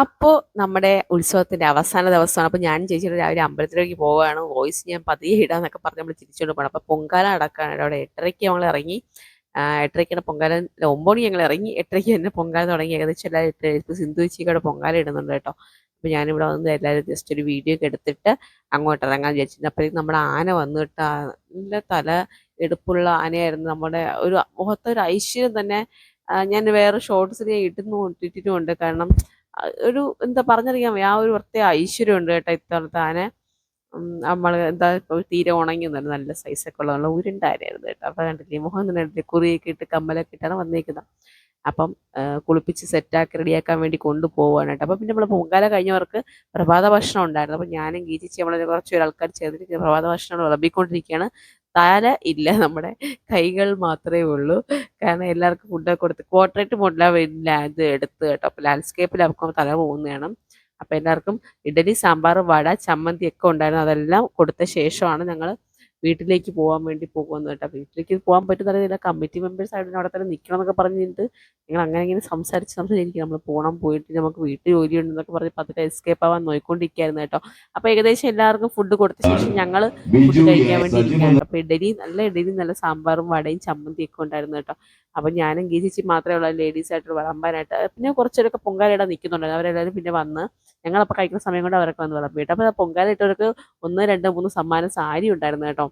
അപ്പോൾ നമ്മുടെ ഉത്സവത്തിന്റെ അവസാന ദിവസമാണ്. അപ്പോൾ ഞാൻ ചേച്ചിയുടെ രാവിലെ അമ്പലത്തിലേക്ക് പോവുകയാണ്. വോയിസ് ഞാൻ പതിയെ ഇടാന്നൊക്കെ പറഞ്ഞ് നമ്മൾ തിരിച്ചുകൊണ്ട് പോകണം അപ്പോൾ പൊങ്കാല അടക്കാണ് അവിടെ എട്ടരയ്ക്ക് ഞങ്ങൾ ഇറങ്ങി. എട്ടരയ്ക്കാണ് പൊങ്കാല. ഒമ്പത് ഞങ്ങൾ ഇറങ്ങി. എട്ടരയ്ക്ക് തന്നെ പൊങ്കാല തുടങ്ങി. ഏകദേശം എല്ലാവരും എട്ട് ഇപ്പോൾ സിന്ധു ചേച്ചിക്ക് പൊങ്കാല ഇടുന്നുണ്ട് കേട്ടോ. അപ്പോൾ ഞാനിവിടെ വന്ന് എല്ലാവരും ജസ്റ്റ് ഒരു വീഡിയോ ഒക്കെ എടുത്തിട്ട് അങ്ങോട്ട് ഇറങ്ങാൻ വിചാരിച്ചിട്ടുണ്ട് അപ്പോഴേക്കും നമ്മുടെ ആന വന്നിട്ട് നല്ല തല എടുപ്പുള്ള ആനയായിരുന്നു. നമ്മുടെ ഒരു മുഖത്തൊരു ഐശ്വര്യം തന്നെ ഞാൻ വേറെ ഷോർട്ട്സിൽ ഞാൻ ഇട്ടിട്ടുമുണ്ട്. കാരണം ഒരു എന്താ പറഞ്ഞറിയാൻ ആ ഒരു പ്രത്യേക ഐശ്വര്യം ഉണ്ട് കേട്ടോ ഇത്തവണത്തെ ആന. നമ്മൾ എന്താ തീരെ ഉണങ്ങിയൊന്നുമല്ല നല്ല സൈസൊക്കെ ഉള്ള നല്ല ഉരുണ്ടായിരുന്നു കേട്ടോ. അപ്പൊ കണ്ടില്ലേ മുഖം തന്നെ കണ്ടില്ലേ? കുറിയൊക്കെ ഇട്ട് കമ്മലൊക്കെ ഇട്ടാണ് വന്നേക്കുന്നത് അപ്പം കുളിപ്പിച്ച് സെറ്റാക്കി റെഡിയാക്കാൻ വേണ്ടി കൊണ്ടുപോവാണ് കേട്ടോ. അപ്പം പിന്നെ നമ്മൾ പൊങ്കാല കഴിഞ്ഞവർക്ക് പ്രഭാത ഭക്ഷണം ഉണ്ടായിരുന്നു. അപ്പം ഞാനും ഗീജിച്ച് നമ്മളെ കുറച്ച് ആൾക്കാർ ചേർന്നിട്ട് പ്രഭാത ഭക്ഷണം വിളമ്പിക്കൊണ്ടിരിക്കുകയാണ്. തല ഇല്ല. നമ്മുടെ കൈകൾ മാത്രമേ ഉള്ളൂ. കാരണം എല്ലാവർക്കും ഫുഡൊക്കെ കൊടുത്ത് ക്വാർട്ടറേറ്റ് മോഡലാണ് ഇത് എടുത്ത് കേട്ടോ. അപ്പോൾ ലാൻഡ്സ്കേപ്പിൽ അവർക്ക് തല പോകുന്നതാണ് അപ്പോൾ എല്ലാവർക്കും ഇഡലി സാമ്പാർ വട ചമ്മന്തി ഒക്കെ ഉണ്ടായിരുന്നു. അതെല്ലാം കൊടുത്ത ശേഷമാണ് ഞങ്ങൾ വീട്ടിലേക്ക് പോകാൻ വേണ്ടി പോകുമെന്ന് കേട്ടോ. വീട്ടിലേക്ക് പോകാൻ പറ്റുന്ന കമ്മിറ്റി മെമ്പേഴ്സ് ആയിട്ട് അവിടെ തന്നെ നിൽക്കണം എന്നൊക്കെ പറഞ്ഞിട്ട് ഞങ്ങൾ അങ്ങനെ ഇങ്ങനെ സംസാരിച്ച് സംസാരിക്കും നമ്മൾ പോകണം പോയിട്ട് നമുക്ക് വീട്ടിൽ ജോലി ഉണ്ടെന്നൊക്കെ പറഞ്ഞ് പതുക്കെ എസ്കേപ്പ് ആവാൻ നോക്കിക്കൊണ്ടിരിക്കുകയായിരുന്നു കേട്ടോ. അപ്പോൾ ഏകദേശം എല്ലാവർക്കും ഫുഡ് കൊടുത്ത ശേഷം ഞങ്ങൾ ഫുഡ് കഴിക്കാൻ വേണ്ടി ഇരിക്കുകയാണ്. അപ്പോൾ ഇഡലി നല്ല ഇഡലി നല്ല സാമ്പാറും വടയും ചമ്മന്തിയൊക്കെ ഉണ്ടായിരുന്നു കേട്ടോ. അപ്പം ഞാനും ഗീജിച്ചി മാത്രമേ ഉള്ളൂ ലേഡീസ് ആയിട്ട് വിളമ്പാനായിട്ട് പിന്നെ കുറച്ചൊക്കെ പൊങ്കാലയിടാൻ നിൽക്കുന്നുണ്ടായിരുന്നു അവരെല്ലാവരും പിന്നെ വന്ന് ഞങ്ങളപ്പോൾ കഴിക്കുന്ന സമയം കൊണ്ട് അവരൊക്കെ വന്ന് വിളമ്പിയിട്ട് അപ്പോൾ പൊങ്കാല ഇട്ടവർക്ക് ഒന്ന് രണ്ട് മൂന്ന് സമ്മാനം സാരി ഉണ്ടായിരുന്നു കേട്ടോ.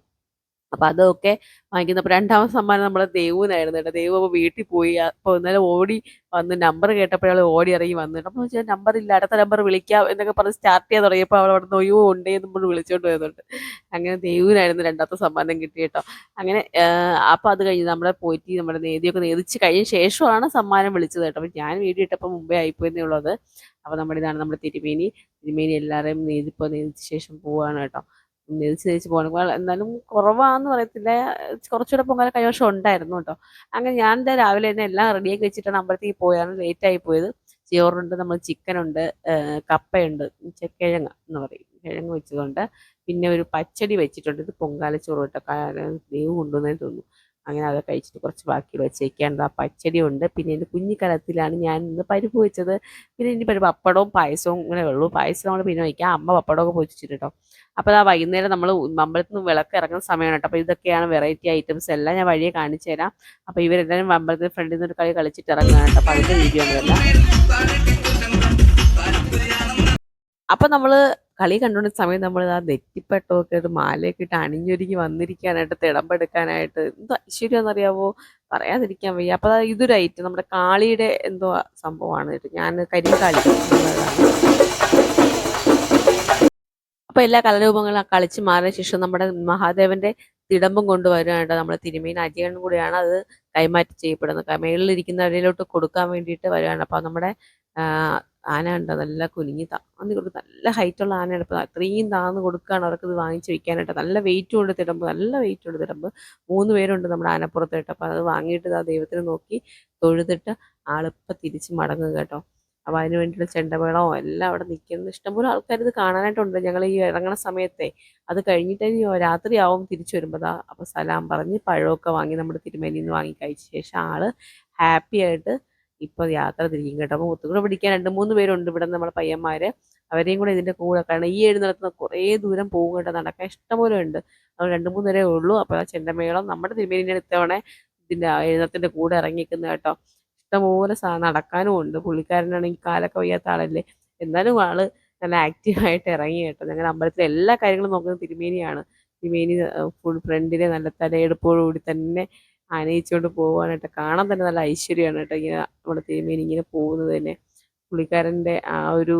അപ്പോൾ അതൊക്കെ വാങ്ങിക്കുന്നപ്പോൾ രണ്ടാമത്തെ സമ്മാനം നമ്മുടെ ദേവുവിനായിരുന്നു കേട്ടോ. ദേവു അപ്പോൾ വീട്ടിൽ പോയി. അപ്പോൾ ഇന്നലെ ഓടി വന്ന് നമ്പർ കേട്ടപ്പോഴാൾ ഓടി ഇറങ്ങി വന്നിട്ട് അപ്പോൾ വെച്ചാൽ നമ്പർ ഇല്ല അടുത്ത നമ്പർ വിളിക്കാം എന്നൊക്കെ പറഞ്ഞ് സ്റ്റാർട്ട് ചെയ്യാൻ തുടങ്ങിയപ്പോൾ അവൾ അവിടെ നൊയ്യോ ഉണ്ടേ എന്ന് പറഞ്ഞ് വിളിച്ചോണ്ട് വരുന്നുണ്ട്. അങ്ങനെ ദേവുവിനായിരുന്നു രണ്ടാമത്തെ സമ്മാനം കിട്ടി കേട്ടോ. അങ്ങനെ അപ്പോൾ അത് കഴിഞ്ഞ് നമ്മളെ പോയിട്ട് നമ്മുടെ നേതിയൊക്കെ നേതിച്ച് കഴിഞ്ഞ ശേഷമാണ് സമ്മാനം വിളിച്ചത് കേട്ടോ. അപ്പോൾ ഞാൻ വീഡിയോ ഇട്ടപ്പോൾ മുമ്പേ ആയിപ്പോയെന്നേ ഉള്ളത് അപ്പോൾ നമ്മുടെ ഇതാണ് നമ്മുടെ തിരുമേനി. തിരുമേനി എല്ലാവരെയും നേതിപ്പോൾ നേതിച്ച ശേഷം പോവാണ് കേട്ടോ. നേതിച്ച് തേച്ച് പോകണം. എന്നാലും കുറവാന്ന് പറയത്തില്ല. കുറച്ചുകൂടെ പൊങ്കാല കഴിഞ്ഞ വർഷം ഉണ്ടായിരുന്നു കേട്ടോ. അങ്ങനെ ഞാൻ രാവിലെ തന്നെ എല്ലാം റെഡിയാക്കി വെച്ചിട്ടാണ് അമ്പലത്തേക്ക് പോയാണ് ലേറ്റായി പോയത്. ചോറുണ്ട് നമ്മൾ ചിക്കനുണ്ട് കപ്പയുണ്ട് കിഴങ്ങ് എന്ന് പറയും. കിഴങ്ങ് വെച്ചതുകൊണ്ട് പിന്നെ ഒരു പച്ചടി വെച്ചിട്ടുണ്ട്. ഇത് പൊങ്കാലച്ചോറ് കേട്ടോ. ദൈവം കൊണ്ടുവന്നേ തോന്നുന്നു. അങ്ങനെ അത് കഴിച്ചിട്ട് കുറച്ച് ബാക്കി വെച്ചേക്കാണ്ട് ആ പച്ചടി ഉണ്ട് പിന്നെ എന്റെ കുഞ്ഞിക്കലത്തിലാണ് ഞാൻ ഇന്ന് പരിപ്പ് വെച്ചത്. പിന്നെ ഇനി പരിപ്പ് പപ്പടവും പായസവും ഇങ്ങനെ ഉള്ളൂ. പായസം നമ്മൾ പിന്നെ വയ്ക്കാം. അമ്മ പപ്പടമൊക്കെ പൊച്ചിട്ട് കേട്ടോ അപ്പോൾ ആ വൈകുന്നേരം നമ്മൾ അമ്പലത്തിൽ നിന്ന് വിളക്ക് ഇറങ്ങുന്ന സമയമാണ് കേട്ടോ. അപ്പോൾ ഇതൊക്കെയാണ് വെറൈറ്റി ഐറ്റംസ് എല്ലാം ഞാൻ വഴിയെ കാണിച്ചു തരാം. അപ്പോൾ ഇവരെല്ലാവരും അമ്പലത്തിൽ ഫ്രണ്ടിൽ നിന്ന് ഒരു കളി കളിച്ചിട്ട് ഇറങ്ങുകയാണ് കേട്ടോ. അപ്പോൾ അതിന്റെ വീഡിയോ ഒന്നുമല്ല അപ്പം നമ്മൾ കളി കണ്ടുകൊണ്ട സമയം നമ്മൾ ആ നെറ്റിപ്പട്ടമൊക്കെ ഇട്ട് മാലയൊക്കെ ഇട്ട് അണിഞ്ഞൊരുങ്ങി വന്നിരിക്കാനായിട്ട് തിടമ്പെടുക്കാനായിട്ട് എന്തോ ഐശ്വര്യം എന്നറിയാവോ പറയാതിരിക്കാൻ വയ്യ. അപ്പൊ ഇതൊരു ഐറ്റം നമ്മുടെ കാളിയുടെ എന്തോ സംഭവമാണ് കേട്ടോ ഞാൻ കരിങ്കാളി. അപ്പോൾ എല്ലാ കലാരൂപങ്ങളും കളിച്ച് മാറിയ ശേഷം നമ്മുടെ മഹാദേവന്റെ തിടമ്പും കൊണ്ടുവരാനായിട്ട് നമ്മുടെ തിരുമേനി അജയനും കൂടിയാണ് അത് കൈമാറ്റം ചെയ്യപ്പെടുന്നത്. മേളിലിരിക്കുന്നവരിലോട്ട് കൊടുക്കാൻ വേണ്ടിയിട്ട് വരികയാണ് അപ്പോൾ നമ്മുടെ ആന ഉണ്ട് നല്ല കുനിഞ്ഞ് താന്ന് കൊടുക്കും നല്ല ഹൈറ്റുള്ള ആനയാണ് ഇപ്പോൾ അത്രയും താന്ന് കൊടുക്കുകയാണ് അവർക്ക് ഇത് വാങ്ങിച്ച് വെക്കാനായിട്ട്. നല്ല വെയിറ്റ് ഉണ്ട് തിടമ്പ് നല്ല വെയിറ്റ് ഉണ്ട് തിടമ്പ് മൂന്ന് പേരുണ്ട് നമ്മുടെ ആനപ്പുറത്ത് കേട്ടോ. അപ്പോൾ അത് വാങ്ങിയിട്ട് ആ ദൈവത്തിന് നോക്കി തൊഴുതിട്ട് ആളിപ്പം തിരിച്ച് മടങ്ങും കേട്ടോ. അപ്പോൾ അതിന് വേണ്ടിയിട്ടുള്ള ചെണ്ടമേളവും എല്ലാം അവിടെ നിൽക്കുന്നത് ഇഷ്ടംപോലെ ആൾക്കാർ ഇത് കാണാനായിട്ടുണ്ട്. ഞങ്ങൾ ഈ ഇറങ്ങണ സമയത്തെ അത് കഴിഞ്ഞിട്ട് രാത്രിയാവും തിരിച്ചു വരുമ്പോൾ അപ്പോൾ സലാം പറഞ്ഞ് പഴമൊക്കെ വാങ്ങി നമ്മുടെ തിരുമേനിയിൽ നിന്ന് വാങ്ങി കഴിച്ച ശേഷം ആൾ ഹാപ്പി ആയിട്ട് ഇപ്പോൾ യാത്ര തിരിക്കും കേട്ടോ. അപ്പോൾ ഒത്തുകൂടെ പിടിക്കാൻ രണ്ട് മൂന്ന് പേരുണ്ട് ഇവിടെ നമ്മളെ പയ്യന്മാര്. അവരെയും കൂടെ ഇതിന്റെ കൂടെ കാരണം ഈ എഴുന്നേൽക്കുന്ന കുറേ ദൂരം പോകും കേട്ടോ. നടക്കാൻ ഇഷ്ടംപോലെ ഉണ്ട്. അവർ രണ്ട് മൂന്ന് പേരേ ഉള്ളൂ. അപ്പോൾ ആ ചെണ്ടമേളം നമ്മുടെ തിരുമേനിയുടെ ഇത്തവണ ഇതിന്റെ എഴുന്നത്തിന്റെ കൂടെ ഇറങ്ങിക്കുന്ന കേട്ടോ. ഇഷ്ടംപോലെ നടക്കാനും ഉണ്ട്. പുള്ളിക്കാരനാണെങ്കിൽ കാലൊക്കെ വയ്യാത്ത ആളല്ലേ. എന്നാലും ആൾ നല്ല ആക്റ്റീവായിട്ട് ഇറങ്ങി കേട്ടോ. ഞങ്ങളുടെ അമ്പലത്തിലെ എല്ലാ കാര്യങ്ങളും നോക്കുന്നത് തിരുമേനിയാണ്. തിരുമേനി ഫുൾ ഫ്രണ്ടിനെ നല്ല തലയെടുപ്പോടുകൂടി തന്നെ ആനയിച്ചുകൊണ്ട് പോകാനായിട്ട് കാണാൻ തന്നെ നല്ല ഐശ്വര്യമാണ് കേട്ടോ ഇങ്ങനെ നമ്മുടെ തിരുമേനി ഇങ്ങനെ പോകുന്നത് തന്നെ. പുള്ളിക്കാരന്റെ ആ ഒരു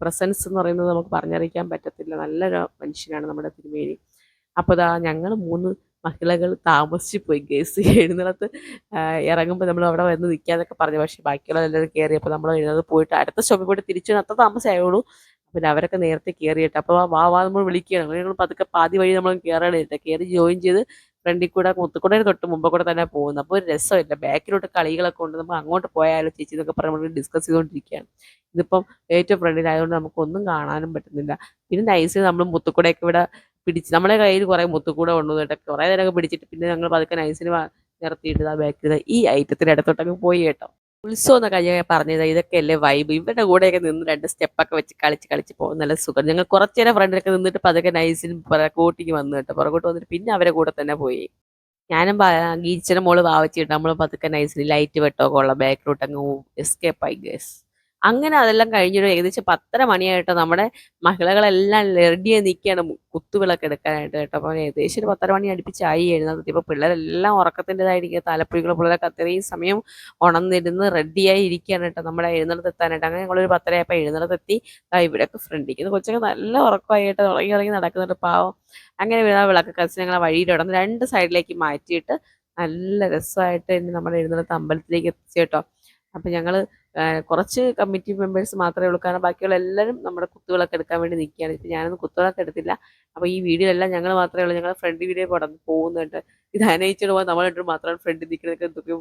പ്രസൻസ് എന്ന് പറയുന്നത് നമുക്ക് പറഞ്ഞറിയിക്കാൻ പറ്റത്തില്ല. നല്ലൊരു മനുഷ്യനാണ് നമ്മുടെ തിരുമേനി. അപ്പോൾ ഇതാ ഞങ്ങൾ മൂന്ന് മഹിളകൾ താമസിച്ച് പോയി. ഗേസ് എഴുന്നള്ളത്ത് ഇറങ്ങുമ്പോൾ നമ്മൾ അവിടെ വന്ന് നിൽക്കാന്നൊക്കെ പറഞ്ഞു. പക്ഷേ ബാക്കിയുള്ള എല്ലാവരും കയറിയപ്പോൾ നമ്മൾ എഴുന്നത് പോയിട്ട് അടുത്ത സ്റ്റോപ്പിൽ പോയിട്ട് തിരിച്ചു അത്ര താമസമായുള്ളൂ പിന്നെ അവരൊക്കെ നേരത്തെ കയറിയിട്ട് അപ്പോൾ വാ വാ നമ്മൾ വിളിക്കുകയാണ്. ഞങ്ങൾ പതുക്കെ പാതി വഴി നമ്മൾ കയറണില്ല കയറി ജോയിൻ ചെയ്ത് ഫ്രണ്ടിൽ കൂടെ മുത്തുക്കൂടെ തൊട്ട് മുമ്പ് കൂടെ തന്നെ പോകുന്നത് അപ്പോൾ ഒരു രസമില്ല. ബാക്കിലോട്ട് കളികളൊക്കെ ഉണ്ട്. നമ്മൾ അങ്ങോട്ട് പോയാലോ ചേച്ചി എന്നൊക്കെ പറഞ്ഞ് ഡിസ്കസ് ചെയ്തുകൊണ്ടിരിക്കുകയാണ്. ഇതിപ്പം ഏറ്റവും ഫ്രണ്ടിലായതുകൊണ്ട് നമുക്കൊന്നും കാണാനും പറ്റുന്നില്ല. പിന്നെ നൈസ് നമ്മൾ മുത്തുക്കൂടെയൊക്കെ ഇവിടെ പിടിച്ച് നമ്മുടെ കയ്യിൽ കുറേ മുത്തുക്കൂടെ ഉണ്ടോ കേട്ടോ കുറേ നേരമൊക്കെ പിടിച്ചിട്ട് പിന്നെ ഞങ്ങൾ പതുക്കെ നൈസിന് നിർത്തിയിട്ട് ആ ബാക്കിൽ ഈ ഐറ്റത്തിന്റെ ഇടത്തോട്ടൊക്കെ പോയി കേട്ടോ. ഉത്സവം എന്നൊക്കെ ഞാൻ പറഞ്ഞത് ഇതൊക്കെയല്ലേ വൈബ് ഇവരുടെ കൂടെയൊക്കെ നിന്ന് രണ്ട് സ്റ്റെപ്പൊക്കെ വെച്ച് കളിച്ച് കളിച്ച് പോകും നല്ല സുഖം. ഞങ്ങൾ കുറച്ച് നേരം ഫ്രണ്ടിലൊക്കെ നിന്നിട്ട് പതുക്കെ നൈസിന് പുറകോട്ടേക്ക് വന്നു കേട്ടോ. പുറകോട്ട് വന്നിട്ട് പിന്നെ അവരെ കൂടെ തന്നെ പോയി. ഞാനും ഗീച്ചനും മോൾ വാവച്ചിട്ട് നമ്മൾ പതുക്കെ നൈസിന് ലൈറ്റ് വെട്ടോ ഉള്ള ബാക്ക് റൂട്ട് അങ്ങ് എസ്കേപ്പ് ആയി ഗസ് അങ്ങനെ അതെല്ലാം കഴിഞ്ഞൊരു ഏകദേശം പത്തര മണിയായിട്ട് നമ്മുടെ മഹിളകളെല്ലാം റെഡിയായി നിൽക്കുകയാണ് കുത്തുവിളക്ക് എടുക്കാനായിട്ട് കേട്ടോ. അപ്പോൾ ഏകദേശം ഒരു പത്തര മണി അടുപ്പിച്ചായി എഴുന്നത് ഇപ്പോൾ പിള്ളേരെല്ലാം ഉറക്കത്തിന്റെതായിരിക്കും തലപ്പുഴികൾ പിള്ളേരൊക്കെ അത്രയും സമയം ഉണർന്നിരുന്ന് റെഡിയായി ഇരിക്കുകയാണ് കേട്ടോ നമ്മുടെ എഴുന്നള്ളത്ത് എത്താനായിട്ട്. അങ്ങനെ ഞങ്ങളൊരു പത്തരയപ്പോൾ എഴുന്നള്ളത്തെത്തി. ഇവിടെയൊക്കെ ഫ്രണ്ടിക്ക് കൊച്ചൊക്കെ നല്ല ഉറക്കമായിട്ട് ഉറങ്ങി ഇറങ്ങി നടക്കുന്നുണ്ട് പാവം. അങ്ങനെ വീണ വിളക്ക് കച്ച് ഞങ്ങളെ വഴിയിലിടന്ന് രണ്ട് സൈഡിലേക്ക് മാറ്റിയിട്ട് നല്ല രസമായിട്ട് തന്നെ നമ്മുടെ എഴുന്നള്ളത്ത് അമ്പലത്തിലേക്ക് എത്തിച്ചു കേട്ടോ. അപ്പം ഞങ്ങൾ കുറച്ച് കമ്മിറ്റി മെമ്പേഴ്സ് മാത്രമേ ഉള്ളൂ. കാരണം ബാക്കിയുള്ള എല്ലാവരും നമ്മുടെ കുത്തുകളൊക്കെ എടുക്കാൻ വേണ്ടി നിൽക്കുകയാണ്. ഇപ്പം ഞാനൊന്നും കുത്തുകളൊക്കെ എടുത്തില്ല. അപ്പോൾ ഈ വീഡിയോ എല്ലാം ഞങ്ങൾ മാത്രമേ ഉള്ളൂ. ഞങ്ങൾ ഫ്രണ്ട് വീഡിയോ പടന്ന് പോകുന്നുണ്ട്. ഇത് അനയിച്ചോണ്ട് പോകാൻ നമ്മളിട്ട് മാത്രമാണ് ഫ്രണ്ടിൽ നിൽക്കുന്നതൊക്കെ എന്തൊക്കെ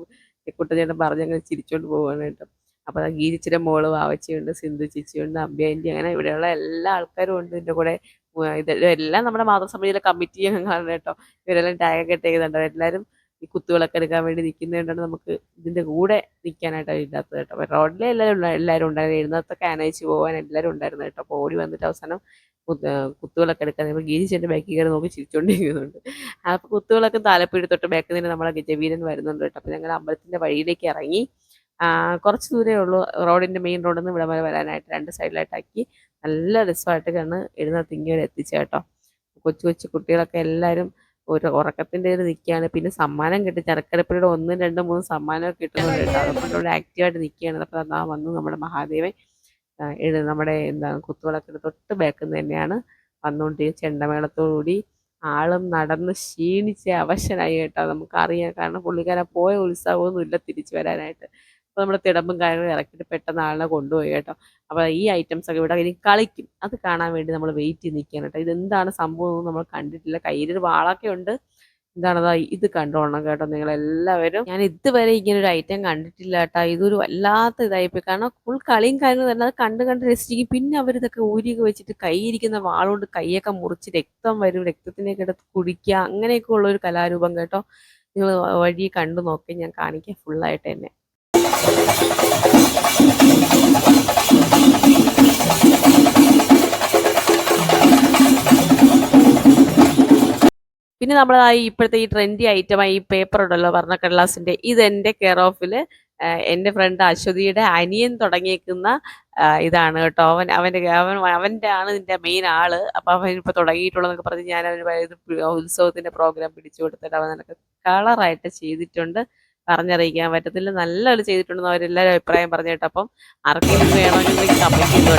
കുട്ടചേട്ടൻ പറഞ്ഞ് അങ്ങനെ ചിരിച്ചുകൊണ്ട് പോവുകയാണ് കേട്ടോ. അപ്പോൾ മോൾ വാവച്ചിയുണ്ട് സിന്ധു ചിച്ചിയുണ്ട് അമ്പ്യാന്റി അങ്ങനെ ഇവിടെയുള്ള എല്ലാ ആൾക്കാരും ഉണ്ട് ഇതിന്റെ കൂടെ. ഇതെല്ലാം നമ്മുടെ മാതൃസമിതിയിലെ കമ്മിറ്റി അംഗങ്ങളാണ് കേട്ടോ. ഇവരെല്ലാം ടാഗൊക്കെ ഇട്ടേക്കുന്നുണ്ട്. എല്ലാവരും ഈ കുത്തുകളൊക്കെ എടുക്കാൻ വേണ്ടി നിൽക്കുന്നതുകൊണ്ടാണ് നമുക്ക് ഇതിന്റെ കൂടെ നിൽക്കാനായിട്ട് ഇല്ലാത്തത് കേട്ടോ. റോഡിലെ എല്ലാവരും എല്ലാവരും ഉണ്ടായിരുന്നു. എഴുന്നത്തൊക്കെ അനയിച്ച് പോകാൻ എല്ലാവരും ഉണ്ടായിരുന്നു കേട്ടോ. അപ്പോൾ ഓടി വന്നിട്ട് അവസാനം കുത്തുകളൊക്കെ എടുക്കാൻ നമ്മൾ ഗീരിച്ചെന്റെ ബാക്കിൽ കയറി നോക്കി ചിരിച്ചുകൊണ്ടിരിക്കുന്നുണ്ട് അപ്പോൾ കുത്തുകളൊക്കെ താലപ്പീടി തൊട്ട് ബാക്കിൽ നിന്ന് നമ്മളെ ഗജവീരൻ വരുന്നുണ്ട് കേട്ടോ. അപ്പോൾ ഞങ്ങൾ അമ്പലത്തിന്റെ വഴിയിലേക്ക് ഇറങ്ങി കുറച്ച് ദൂരമേ ഉള്ളൂ റോഡിന്റെ മെയിൻ റോഡിൽ നിന്ന് ഇവിടെ വരെ വരാനായിട്ട് രണ്ട് സൈഡിലായിട്ടാക്കി നല്ല രസമായിട്ട് കണ്ണ് എഴുന്നത്ത് ഇങ്ങനെ എത്തിച്ചു കേട്ടോ. കൊച്ചു കൊച്ചു കുട്ടികളൊക്കെ എല്ലാവരും ഒരു ഉറക്കത്തിന്റെ ഒരു നിൽക്കുകയാണ് പിന്നെ സമ്മാനം കിട്ടി. ചരക്കടപ്പിലൂടെ ഒന്നും രണ്ടും മൂന്നും സമ്മാനമൊക്കെ കിട്ടുന്നുണ്ട് കേട്ടോ. ആക്റ്റീവായിട്ട് നിൽക്കുകയാണ് അപ്പോൾ അതാ വന്നു നമ്മുടെ മഹാദേവൻ എഴു നമ്മുടെ എന്താണ് കുത്തുവിളക്കിന് തൊട്ട് ബാക്കിൽ തന്നെയാണ് വന്നുകൊണ്ടിരിക്കുന്നത് ചെണ്ടമേളത്തോടുകൂടി ആളും നടന്ന് ക്ഷീണിച്ച് അവശനായി കേട്ടോ. നമുക്കറിയാം കാരണം പുള്ളിക്കാരൻ പോയ ഉത്സവമൊന്നുമില്ല തിരിച്ചു വരാനായിട്ട്. അപ്പോൾ നമ്മൾ തിടമ്പും കാര്യങ്ങളും ഇറക്കിയിട്ട് പെട്ടെന്ന് ആളിനെ കൊണ്ടുപോയി കേട്ടോ. അപ്പോൾ ഈ ഐറ്റംസ് ഒക്കെ ഇവിടെ ഇനി കളിക്കും. അത് കാണാൻ വേണ്ടി നമ്മൾ വെയിറ്റ് ചെയ്ത് നിൽക്കുകയാണ് കേട്ടോ. ഇതെന്താണ് സംഭവം നമ്മൾ കണ്ടിട്ടില്ല. കയ്യിലൊരു വാളൊക്കെ ഉണ്ട്. എന്താണതാ ഇത് കണ്ടോണം കേട്ടോ നിങ്ങളെല്ലാവരും. ഞാൻ ഇതുവരെ ഇങ്ങനെ ഒരു ഐറ്റം കണ്ടിട്ടില്ല കേട്ടോ. ഇതൊരു വല്ലാത്ത ഇതായിപ്പോയി. കാരണം ഫുൾ കളിയും കാര്യങ്ങളും തന്നെ. അത് കണ്ട് കണ്ട് രസിക്കും പിന്നെ അവരിതൊക്കെ ഊരിയൊക്കെ വെച്ചിട്ട് കൈയിരിക്കുന്ന വാളുകൊണ്ട് കൈയൊക്കെ മുറിച്ച് രക്തം വരും. രക്തത്തിനൊക്കെ എടുത്ത് കുടിക്കുക. അങ്ങനെയൊക്കെ ഉള്ള ഒരു കലാരൂപം കേട്ടോ. നിങ്ങൾ വഴി കണ്ടു നോക്കി. ഞാൻ കാണിക്കാം. ഫുള്ളായിട്ട് തന്നെ. പിന്നെ ആ ഇപ്പോഴത്തെ ഈ ട്രെൻഡി ഐറ്റമായി ഈ പേപ്പർ ഉണ്ടല്ലോ വർണക്കടലാസിന്റെ ഇത് എന്റെ കെയർ ഓഫിൽ എന്റെ ഫ്രണ്ട് അശ്വതിയുടെ അനിയൻ തുടങ്ങിയേക്കുന്ന ഇതാണ് കേട്ടോ. അവൻ അവന്റെ അവൻ അവന്റെ ആണ് ഇതിന്റെ മെയിൻ ആൾ. അപ്പം അവൻ ഇപ്പോൾ തുടങ്ങിയിട്ടുള്ളതെന്നൊക്കെ പറഞ്ഞ് ഞാൻ അവന് പ്രോഗ്രാം പിടിച്ചു കൊടുത്തിട്ട് അവൻ കളറായിട്ട് ചെയ്തിട്ടുണ്ട്. പറഞ്ഞറിയിക്കാൻ പറ്റത്തില്ല. നല്ലൊരു ചെയ്തിട്ടുണ്ടെന്ന് അവരെല്ലാവരും അഭിപ്രായം പറഞ്ഞു കേട്ടോ അപ്പം ആർക്കെങ്കിലും വേണമെങ്കിൽ കമന്റ് ചെയ്തു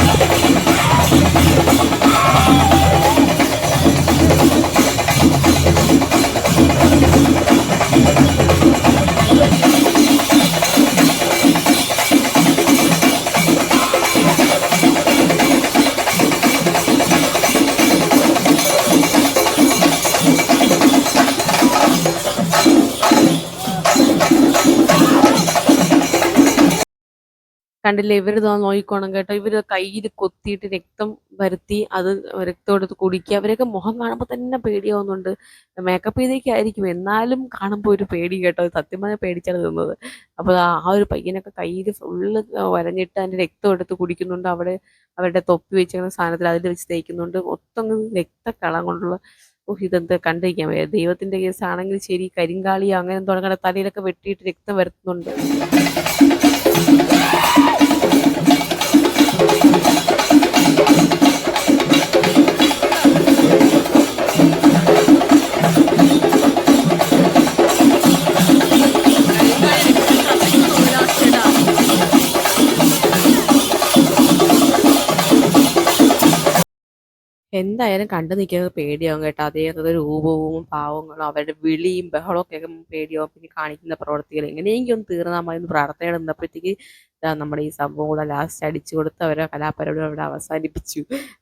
കണ്ടില്ലേ ഇവർ നോക്കിക്കോണം കേട്ടോ. ഇവർ കയ്യിൽ കൊത്തിയിട്ട് രക്തം വരുത്തി അത് രക്തം എടുത്ത് കുടിക്കുക. അവരൊക്കെ മുഖം കാണുമ്പോൾ തന്നെ പേടിയാവുന്നുണ്ട്. മേക്കപ്പ് ചെയ്തേക്കായിരിക്കും. എന്നാലും കാണുമ്പോൾ ഒരു പേടി കേട്ടോ. സത്യം പറഞ്ഞാൽ പേടിച്ചാണ് തിന്നത്. അപ്പോൾ ആ ഒരു പയ്യനൊക്കെ കയ്യിൽ ഫുള്ള് വരഞ്ഞിട്ട് അതിന്റെ രക്തം എടുത്ത് കുടിക്കുന്നുണ്ട്. അവിടെ അവരുടെ തൊപ്പി വെച്ചിരിക്കുന്ന സാധനത്തിൽ അതിൽ വെച്ച് തേക്കുന്നുണ്ട്. മൊത്തം രക്തക്കളം കൊണ്ടുള്ള ഇതെന്ത് കണ്ടിരിക്കാൻ വയ്യ. ദൈവത്തിന്റെ കേസാണെങ്കിൽ ശരി കരിങ്കാളി അങ്ങനെ തുടങ്ങുന്ന തലയിലൊക്കെ വെട്ടിയിട്ട് രക്തം വരുത്തുന്നുണ്ട്. എന്തായാലും കണ്ടു നിൽക്കുന്നത് പേടിയാവും കേട്ടോ. അതേ രൂപവും പാവങ്ങളും അവരുടെ വിളിയും ബഹളവും ഒക്കെ പേടിയാവും. പിന്നെ കാണിക്കുന്ന പ്രവർത്തികൾ എങ്ങനെയെങ്കിലും ഒന്ന് തീർന്നാൽ മതി എന്ന് പ്രാർത്ഥന നിന്നപ്പോഴത്തേക്ക് നമ്മുടെ ഈ സംഭവം കൂടെ ലാസ്റ്റ് അടിച്ചു കൊടുത്ത് അവരെ കലാപരിപാടി അവിടെ അവസാനിപ്പിച്ചു.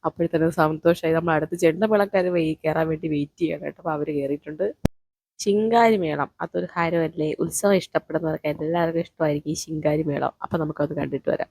അപ്പോഴത്തന്നെ സന്തോഷമായി. നമ്മൾ അടുത്ത് ചെണ്ട വിളക്കാർ കയറാൻ വേണ്ടി വെയിറ്റ് ചെയ്യണം കേട്ടോ. അപ്പോൾ അവർ കയറിയിട്ടുണ്ട്. ശിങ്കാരി മേളം അതൊരു കാര്യമല്ലേ ഉത്സവം ഇഷ്ടപ്പെടുന്നവർക്ക് എല്ലാവർക്കും ഇഷ്ടമായിരിക്കും ഈ ശിങ്കാരി മേളം അപ്പം നമുക്കത് കണ്ടിട്ട് വരാം.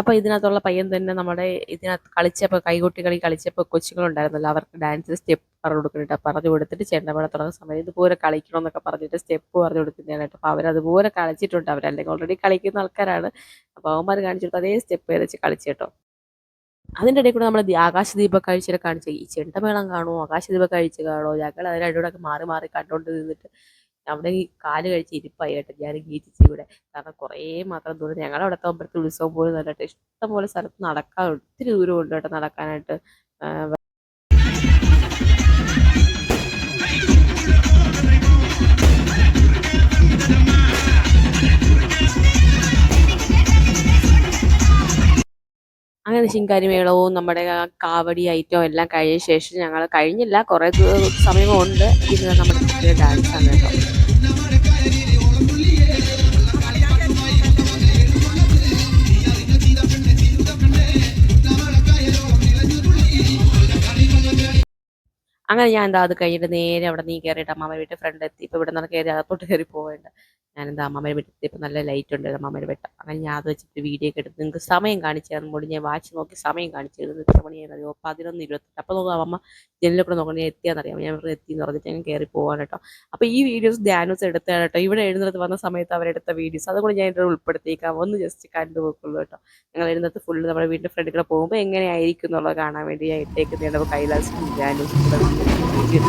അപ്പോൾ ഇതിനകത്തുള്ള പയ്യൻ തന്നെ നമ്മുടെ ഇതിനകത്ത് കളിച്ചപ്പോൾ കൈകൊട്ടി കളി കളിച്ചപ്പോൾ കൊച്ചുങ്ങളുണ്ടായിരുന്നല്ലോ. അവർക്ക് ഡാൻസ് സ്റ്റെപ്പ് പറഞ്ഞു കൊടുക്കുന്നുണ്ട്. പറഞ്ഞു കൊടുത്തിട്ട് ചെണ്ടമേള തുടങ്ങുന്ന സമയത്ത് ഇതുപോലെ കളിക്കണം എന്നൊക്കെ പറഞ്ഞിട്ട് സ്റ്റെപ്പ് പറഞ്ഞു കൊടുക്കുന്നതാണ് കേട്ടോ. അപ്പോൾ അവരതുപോലെ കളിച്ചിട്ടുണ്ട് അവരല്ലെങ്കിൽ ഓൾറെഡി കളിക്കുന്ന ആൾക്കാരാണ്. അപ്പോൾ അവന്മാർ കാണിച്ചിട്ട് അതേ സ്റ്റെപ്പ് വെച്ച് കളിച്ചു കേട്ടോ. അതിന്റെ ഇടയിൽ കൂടെ നമ്മൾ ആകാശദീപ കാഴ്ചയൊക്കെ കാണിച്ചു. ഈ ചെണ്ടമേളം കാണുമോ? ആകാശദീപ കാഴ്ച കാണുമോ? ഞങ്ങൾ അതിന്റെ മാറി മാറി കണ്ടുകൊണ്ട് നിന്നിട്ട് അവിടെ ഈ കാൽ കഴിച്ച് ഇരിപ്പായി കേട്ടോ. ഞാൻ ഗീറ്റിച്ച് ഇവിടെ കാരണം കുറേ മാത്രം ദൂരം. ഞങ്ങളുടെ അവിടുത്തെ അമ്പലത്തിൽ ഉത്സവം പോലും നല്ലതായിട്ട് ഇഷ്ടം പോലെ സ്ഥലത്ത് നടക്കാൻ ഒത്തിരി ദൂരമുണ്ട് കേട്ടോ നടക്കാനായിട്ട്. അങ്ങനെ ശിങ്കാരി മേളവും നമ്മുടെ കാവടി ഐറ്റവും എല്ലാം കഴിഞ്ഞ ശേഷം ഞങ്ങൾ കഴിഞ്ഞില്ല. കുറേ സമയമുണ്ട് ഇന്ന് നമ്മുടെ ഡാൻസ് ആണ് കേട്ടോ. അങ്ങനെ ഞാൻ എന്താ അത് കഴിഞ്ഞിട്ട് നേരെ അവിടെ നീ കയറിയിട്ട് അമ്മാമ്മ വീട്ടിൽ ഫ്രണ്ട് എത്തി. ഇപ്പൊ ഇവിടെ നിന്ന് കയറി അകത്തോട്ട് കയറി പോവേണ്ട. ഞാൻ എന്താ അമ്മാമ്മയുടെ വീട്ടിൽ എത്തിയപ്പോൾ നല്ല ലൈറ്റ് ഉണ്ട് അമ്മമ്മേനെ വെട്ടം. അങ്ങനെ ഞാൻ അത് വെച്ചിട്ട് വീഡിയോ ഒക്കെ എടുത്ത് നിങ്ങൾക്ക് സമയം കാണിച്ചു തരുമ്പോൾ ഞാൻ വാച്ച് നോക്കി സമയം കാണിച്ചു തരുന്നത് എത്ര മണിയായിരുന്നു പതിനൊന്ന് ഇരുപത്തെട്ട്. അപ്പോൾ നോക്കാം അമ്മ ജനലിൽ കൂടെ നോക്കണം ഞാൻ എത്തിയാന്നറിയാം ഞാൻ ഇവിടെ എത്തി എന്ന് പറഞ്ഞിട്ട് ഞാൻ കയറി പോകാൻ കേട്ടോ. അപ്പോൾ ഈ വീഡിയോസ് ധ്യാനോസ് എടുത്താണ് കേട്ടോ. ഇവിടെ എഴുന്നേറ്റ് വന്ന സമയത്ത് അവരെടുത്ത വീഡിയോസ് അതുകൊണ്ട് ഞാൻ ഇവിടെ ഉൾപ്പെടുത്തിയേക്കാം. ഒന്ന് ജസ്റ്റ് കണ്ടു നോക്കുള്ളൂ കേട്ടോ. ഞങ്ങൾ എഴുന്നേറ്റ് ഫുള്ള് നമ്മുടെ വീടിന്റെ ഫ്രണ്ടിൽ കൂടെ പോകുമ്പോൾ എങ്ങനെയായിരിക്കും എന്നുള്ളത് കാണാൻ വേണ്ടി ഞാൻ ഇട്ടേക്കുന്നതാണ്. കൈലാസും ധ്യാനോസും കൂടെ വീഡിയോ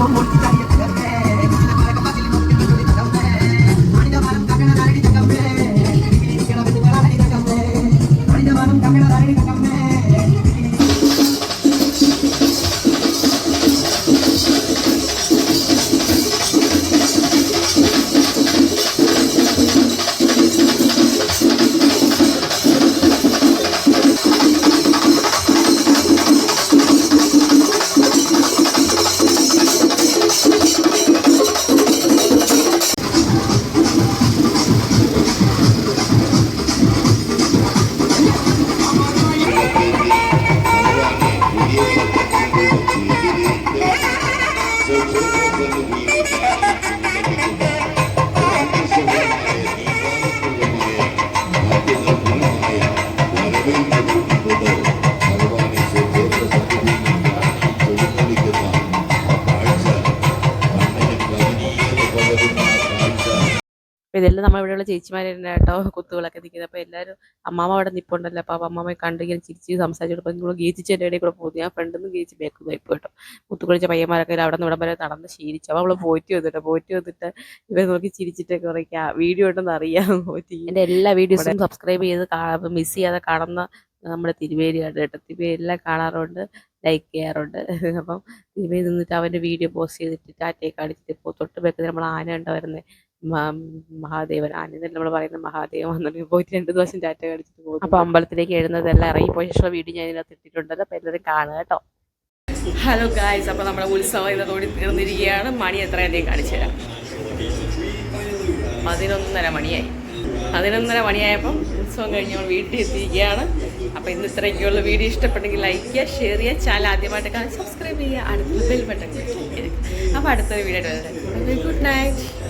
ഇട്ടേക്കുന്നത് അപ്പോൾ ഇതെല്ലാം നമ്മളിവിടെയുള്ള ഇവിടെയുള്ള ചേച്ചിമാരുണ്ട് കേട്ടോ കുത്തുകളൊക്കെ നിൽക്കുന്നത്. അപ്പോൾ എല്ലാവരും അമ്മാമ്മ അവിടെ നിൽപ്പുണ്ടല്ലോ അപ്പോൾ അമ്മാമ്മയെ കണ്ട് ഇങ്ങനെ ചിരിച്ച് സംസാരിച്ചപ്പോൾ നിങ്ങൾ ഗീച്ചിച്ച് എന്റെ ഇടയിൽ കൂടെ പോകുന്നു. ഞാൻ ഫ്രണ്ടിൽ നിന്ന് ഗീച്ച് ബാക്ക് പോയി കേട്ടോ. കുത്തുകളിച്ച പയ്യന്മാരൊക്കെ അവിടെ നിന്ന് ഇവിടം വരെ നടന്ന് ശീലിച്ചു. അപ്പോൾ അവൾ പോറ്റി വന്നിട്ട് പോറ്റി വന്നിട്ട് ഇവരെ നോക്കി ചിരിച്ചിട്ടൊക്കെ കുറയ്ക്കുക വീഡിയോ ഉണ്ടെന്ന് അറിയാം. പോറ്റി. എന്റെ എല്ലാ വീഡിയോസും സബ്സ്ക്രൈബ് ചെയ്ത് മിസ് ചെയ്യാതെ കാണുന്ന നമ്മുടെ തിരുവേലിയാണ് കേട്ടോ. തിരുവേലി എല്ലാം കാണാറുണ്ട് ലൈക്ക് ചെയ്യാറുണ്ട്. അപ്പം തിരുവേലി നിന്നിട്ട് അവന്റെ വീഡിയോ പോസ്റ്റ് ചെയ്തിട്ട് ടാറ്റയെ കാണിച്ചിട്ട് ഇപ്പോൾ തൊട്ട് വെക്കുന്നത് നമ്മൾ ആന ഉണ്ടോ വരുന്നത് മഹാദേവൻ ആനന്ദൻ നമ്മൾ പറയുന്ന മഹാദേവൻ വന്നിട്ട് പോയിട്ട് രണ്ട് ദിവസം ചാറ്റ കടിച്ചിട്ട് പോകും അപ്പോൾ അമ്പലത്തിലേക്ക് എഴുന്നതെല്ലാം ഇറങ്ങി പോയ ശേഷം വീഡിയോ ഞാൻ ഇതിനകത്ത് ഇട്ടിട്ടുണ്ടല്ലോ അപ്പോൾ എല്ലാവരും കാണുക കേട്ടോ. ഹലോ ഗായ്സ് അപ്പോൾ നമ്മുടെ ഉത്സവം ഇതോടി തീർന്നിരിക്കുകയാണ്. മണി എത്ര എന്തെങ്കിലും കാണിച്ചു തരാം. പതിനൊന്നര മണിയായി. പതിനൊന്നര മണിയായപ്പം ഉത്സവം കഴിഞ്ഞ് നമ്മൾ വീട്ടിൽ എത്തിയിരിക്കുകയാണ് അപ്പോൾ ഇന്ന് ഇത്രയൊക്കെയുള്ള. വീഡിയോ ഇഷ്ടപ്പെട്ടെങ്കിൽ ലൈക്ക് ചെയ്യുക ഷെയർ ചെയ്യുക ചാനൽ ആദ്യമായിട്ട് കാണാൻ സബ്സ്ക്രൈബ് ചെയ്യുക അടുത്ത ബെൽ ബട്ടൺ അപ്പോൾ അടുത്തൊരു വീഡിയോ ഗുഡ് നൈറ്റ്